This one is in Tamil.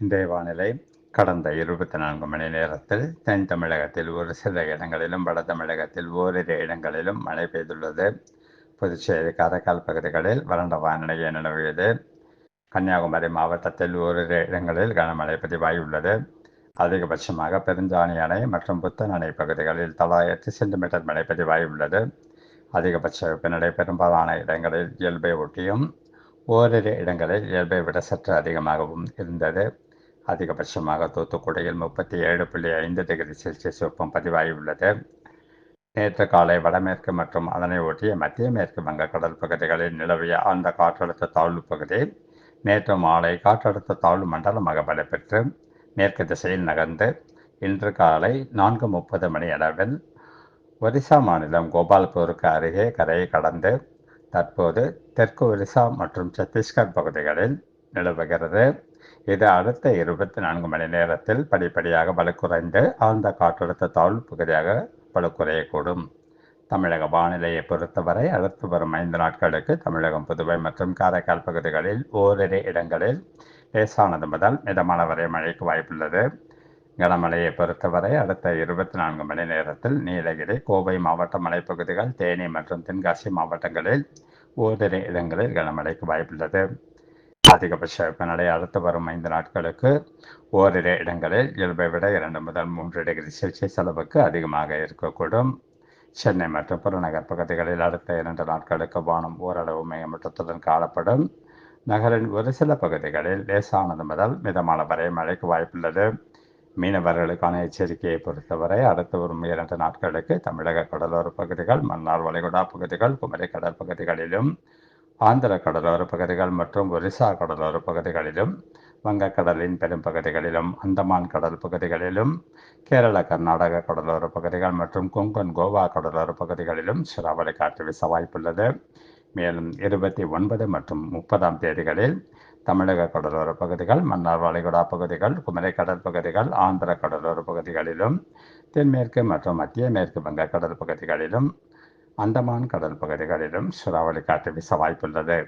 இன்றைய வானிலை கடந்த இருபத்தி நான்கு மணி நேரத்தில் தென் தமிழகத்தில் ஒரு சில இடங்களிலும் வட தமிழகத்தில் ஓரிரு இடங்களிலும் மழை பெய்துள்ளது. புதுச்சேரி காரைக்கால் பகுதிகளில் வறண்ட வானிலையை நிலவியது கன்னியாகுமரி மாவட்டத்தில் ஓரிரு இடங்களில் கனமழை பதிவாகியுள்ளது. அதிகபட்சமாக பெருஞ்சாணி அணை மற்றும் புத்தன் அணை பகுதிகளில் தலா எட்டு சென்டிமீட்டர் மழை பதிவாகியுள்ளது. அதிகபட்ச வெப்பநிலை பெரும்பாலான இடங்களில் இயல்பை ஒட்டியும் ஓரிரு இடங்களில் இயல்பை விட சற்று அதிகமாகவும் இருந்தது. அதிகபட்சமாக தூத்துக்குடியில் முப்பத்தி ஏழு புள்ளி ஐந்து டிகிரி செல்சியஸ் வெப்பம் பதிவாகியுள்ளது. நேற்று காலை வடமேற்கு மற்றும் அதனை ஒட்டிய மத்திய மேற்கு வங்கக்கடல் பகுதிகளில் நிலவிய ஆழ்ந்த காற்றழுத்த தாழ்வு பகுதி நேற்று மாலை காற்றழுத்த தாழ்வு மண்டலமாக வலுப்பெற்று மேற்கு திசையில் நகர்ந்து இன்று காலை நான்கு முப்பது மணி அளவில் ஒரிசா மாநிலம் கோபால்பூருக்கு அருகே கரையை கடந்து தற்போது தெற்கு ஒரிசா மற்றும் சத்தீஸ்கர் பகுதிகளில் நிலவுகிறது. இது அடுத்த இருபத்தி நான்கு மணி நேரத்தில் படிப்படியாக வலுக்குறைந்து ஆழ்ந்த காற்றழுத்த தாழ்வு பகுதியாக வலுக்குறையக்கூடும். தமிழக வானிலையை பொறுத்தவரை அடுத்து வரும் ஐந்து நாட்களுக்கு தமிழகம் புதுவை மற்றும் காரைக்கால் பகுதிகளில் ஓரிரு இடங்களில் லேசானது முதல் மிதமான வரை மழைக்கு வாய்ப்புள்ளது. கனமழையை பொறுத்தவரை அடுத்த இருபத்தி நான்கு மணி நேரத்தில் நீலகிரி கோவை மாவட்ட மலைப்பகுதிகள் தேனி மற்றும் தென்காசி மாவட்டங்களில் ஓரிரு இடங்களில் கனமழைக்கு வாய்ப்புள்ளது. அதிகபட்ச வெப்பநிலை அடுத்து வரும் ஐந்து நாட்களுக்கு ஓரிரு இடங்களில் இயல்பை விட இரண்டு முதல் மூன்று டிகிரி செல்சியஸ் அளவுக்கு அதிகமாக இருக்கக்கூடும். சென்னை மற்றும் புறநகர் பகுதிகளில் அடுத்த இரண்டு நாட்களுக்கு வானம் ஓரளவு மேகமூட்டத்துடன் காணப்படும். நகரின் ஒரு சில பகுதிகளில் லேசானது முதல் மிதமான வரை மழைக்கு வாய்ப்புள்ளது. மீனவர்களுக்கான எச்சரிக்கையை பொறுத்தவரை அடுத்து வரும் இரண்டு நாட்களுக்கு தமிழக கடலோர பகுதிகள் மன்னார் வளைகுடா பகுதிகள் குமரி கடல் பகுதிகளிலும் ஆந்திர கடலோர பகுதிகள் மற்றும் ஒரிசா கடலோர பகுதிகளிலும் வங்கக்கடலின் பெரும் பகுதிகளிலும் அந்தமான் கடல் பகுதிகளிலும் கேரள கர்நாடக கடலோர பகுதிகள் மற்றும் கொங்கன் கோவா கடலோர பகுதிகளிலும் சூறாவளி காற்று வீச வாய்ப்புள்ளது. மேலும் இருபத்தி ஒன்பது மற்றும் முப்பதாம் தேதிகளில் தமிழக கடலோர பகுதிகள் மன்னார் வளைகுடா பகுதிகள் குமரி கடல் பகுதிகள் ஆந்திர கடலோர பகுதிகளிலும் தென்மேற்கு மற்றும் மத்திய மேற்கு வங்கக்கடல் பகுதிகளிலும் அந்தமான் கடல் பகுதிகளிலும் சூறாவளி காற்று வீச வாய்ப்புள்ளது.